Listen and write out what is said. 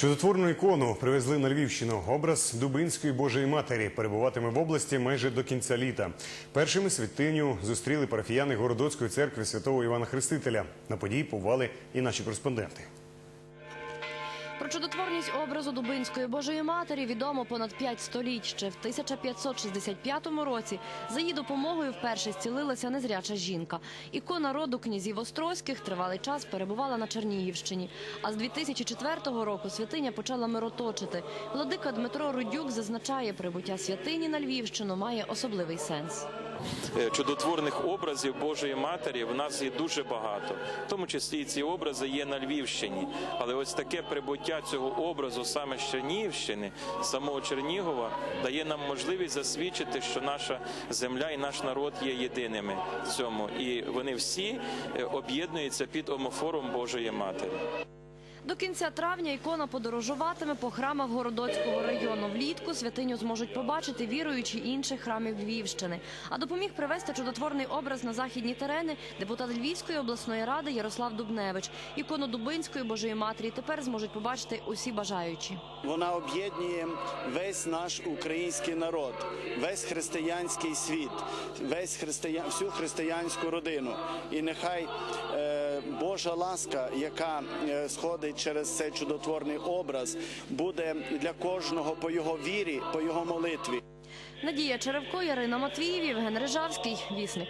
Чудотворну ікону привезли на Львівщину. Образ Дубинської Божої Матері перебуватиме в області майже до кінця літа. Першими святиню зустріли парафіяни Городоцької церкви святого Івана Хрестителя. На події побували і наші кореспонденти. Про чудотворність образу Дубинської Божої Матері відомо понад п'ять століть. Ще в 1565 році за її допомогою вперше зцілилася незряча жінка. Ікона роду князів Острозьких тривалий час перебувала на Чернігівщині. А з 2004 року святиня почала мироточити. Владика Дмитро Рудюк зазначає, прибуття святині на Львівщину має особливий сенс. Е, чудотворних образів Божої Матері в нас є дуже багато. В тому числі і ці образи є на Львівщині. Але ось таке прибуття цього образу саме з Чернігівщини, самого Чернігова, дає нам можливість засвідчити, що наша земля і наш народ є єдиними в цьому. І вони всі е, об'єднуються під омофором Божої Матері. До кінця травня ікона подорожуватиме по храмах Городоцького району. Влітку святиню зможуть побачити віруючі інших храмів Львівщини. А допоміг привезти чудотворний образ на західні терени депутат Львівської обласної ради Ярослав Дубневич. Ікону Дубинської Божої Матері тепер зможуть побачити усі бажаючі. Вона об'єднує весь наш український народ, весь християнський світ, весь християн, всю християнську родину. І нехай е, Божа ласка, яка е, сходить через цей чудотворний образ, буде для кожного по його вірі, по його молитві. Надія Черевко, Ярина Матвіїв, Євген Рижавський, Вісник.